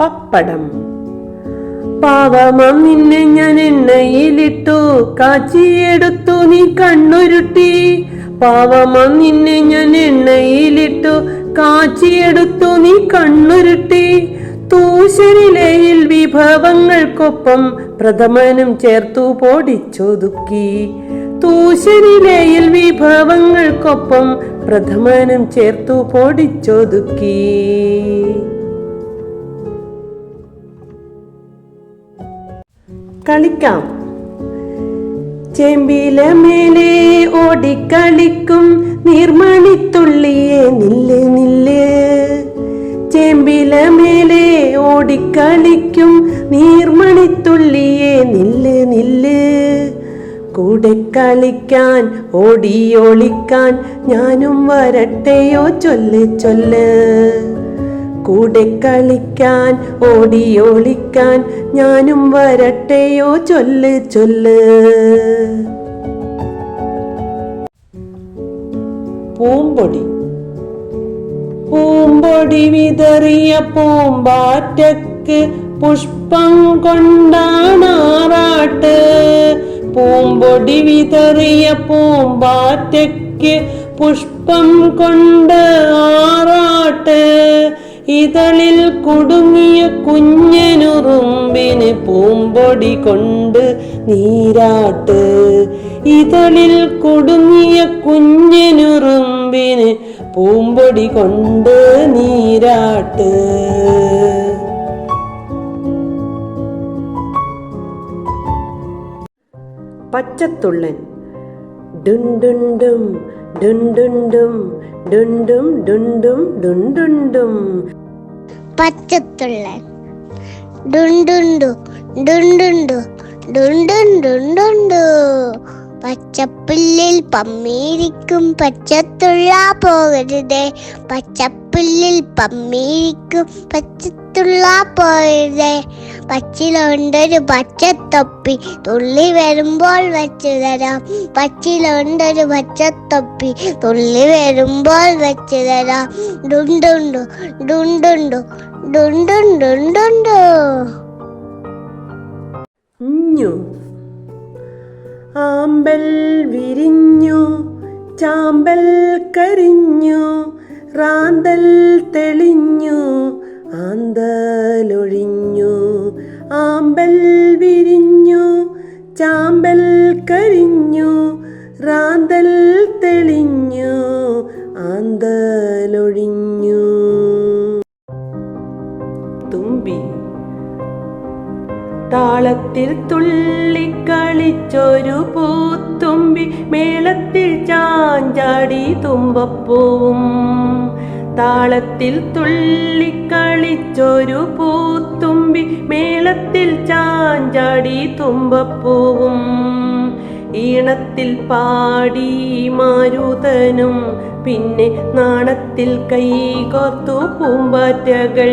പപ്പടം. പാവമം നിന്നെ ഞാൻ എണ്ണയിലിട്ടു കാച്ചിയെടുത്തു നീ കണ്ണുരുട്ടി. പാവമം നിന്നെ ഞാൻ എണ്ണയിലിട്ടു കാച്ചിയെടുത്തു നീ കണ്ണുരുട്ടി. തൂശനിലയിൽ വിഭവങ്ങൾക്കൊപ്പം പ്രഥമനും ചേർത്തു പൊടിച്ചൊതുക്കി. തൂശനിലയിൽ വിഭവങ്ങൾക്കൊപ്പം പ്രഥമനും ചേർത്തു പൊടിച്ചൊതുക്കി. കളിക്കാം. ചെമ്പില മേലെ ഓടിക്കളിക്കും നീർമണിത്തുള്ളിയെ നില്ല് നില്ല്. ചെമ്പില മേലെ ഓടിക്കളിക്കും നീർമണിത്തുള്ളിയെ നില്ല് നില്ല്. കൂടെ കളിക്കാൻ ഓടിയൊളിക്കാൻ ഞാനും വരട്ടെയോ ചൊല്ല് ചൊല്ല്. കൂടെ കളിക്കാൻ ഓടിയോളിക്കാൻ ഞാനും വരട്ടെയോ ചൊല്ല് ചൊല്ല്. പൂമ്പൊടി. പൂമ്പൊടി വിതറിയ പൂമ്പാറ്റക്ക് പുഷ്പം കൊണ്ടാണാറാട്ട് പൂമ്പൊടി വിതറിയ പൂമ്പാറ്റയ്ക്ക് പുഷ്പം കൊണ്ട് ആറാട്ട്. ഇതളിൽ കുടുങ്ങിയ കുഞ്ഞനുറുമ്പിന് പൂമ്പൊടി കൊണ്ട് നീരാട്ട്. ഇതളിൽ കുടുങ്ങിയ കുഞ്ഞനുറുമ്പിന് പൂമ്പൊടി കൊണ്ട് നീരാട്ട്. പച്ചത്തുള്ളൻ ഡുണ്ടുണ്ടും ഡുണ്ടുണ്ടും ഡുണ്ടും ഡുണ്ടും ഡുണ്ടുണ്ടും പച്ചത്തുള്ളൻ. ഡുണ്ടുണ്ടു ഡുണ്ടുണ്ടു ഡുണ്ടും ഡുണ്ടുണ്ടു പച്ചപ്പുല്ലിൽ പമ്മിയിരിക്കും പച്ചത്തുള്ള പോകരുതേ. പച്ചപ്പുല്ലിൽ പമ്മിയിരിക്കും പച്ചത്തുള്ള പോകരുതേ പച്ചിലുണ്ടൊരു പച്ചത്തൊപ്പി. തുള്ളി വരുമ്പോൾ വെച്ചു തരാം. പച്ചിലുണ്ടൊരു പച്ചത്തൊപ്പി. തുള്ളി വരുമ്പോൾ വെച്ചു തരാം. ഡുണ്ടുണ്ടു ഡുണ്ടുണ്ടു ഡുണ്ടുണ്ടുണ്ടുണ്ടു ആമ്പൽ വിരിഞ്ഞു ചാമ്പൽ കരിഞ്ഞു റാന്തൽ തെളിഞ്ഞു ആന്തലൊഴിഞ്ഞു ആമ്പൽ വിരിഞ്ഞു ചാമ്പൽ കരിഞ്ഞു റാന്തൽ തെളിഞ്ഞു ആന്തലൊഴിഞ്ഞു. തുമ്പി താളത്തിൽ തുള്ളി കളിച്ചൊരു പൂത്തുമ്പി മേളത്തിൽ ചാഞ്ചാടി തുമ്പപ്പൂവും. താളത്തിൽ തുള്ളിക്കളിച്ചൊരു പൂത്തുമ്പി മേളത്തിൽ ചാഞ്ചാടി തുമ്പപ്പൂവും. ഈണത്തിൽ പാടി മാരുതനും പിന്നെ നാണത്തിൽ കൈകോർത്തു പൂമ്പാറ്റകൾ.